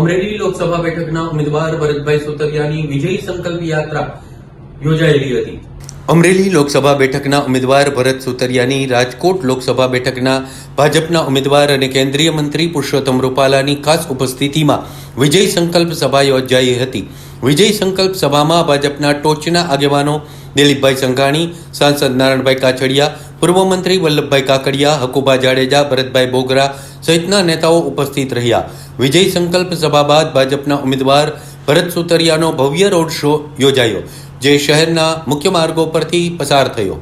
અમરેલી લોકસભા બેઠકના ઉમેદવાર ભરતભાઈ સોતરિયાની વિજય સંકલ્પ યાત્રા યોજાયેલી હતી. અમરેલી લોકસભા બેઠકના ઉમેદવાર ભરત સુતરિયાની રાજકોટ લોકસભા બેઠકના ભાજપના ઉમેદવાર અને કેન્દ્રીય મંત્રી પુરુષોત્તમ રૂપાલાની ખાસ ઉપસ્થિતિમાં વિજય સંકલ્પ સભા યોજાઈ હતી. વિજય સંકલ્પ સભામાં ભાજપના ટોચના આગેવાનો દિલીપભાઈ સંઘાણી, સાંસદ નારણભાઈ કાછડિયા પૂર્વ મંત્રી વલ્લભભાઈ કાકડિયા હકુભા જાડેજા, ભરતભાઈ બોગરા સહિતના નેતાઓ ઉપસ્થિત રહ્યા. વિજય સંકલ્પ સભા બાદ ભાજપના ઉમેદવાર ભરત સુતરિયાનો ભવ્ય રોડ શો યોજાયો, જે શહેરના મુખ્ય માર્ગો પરથી પસાર થયો.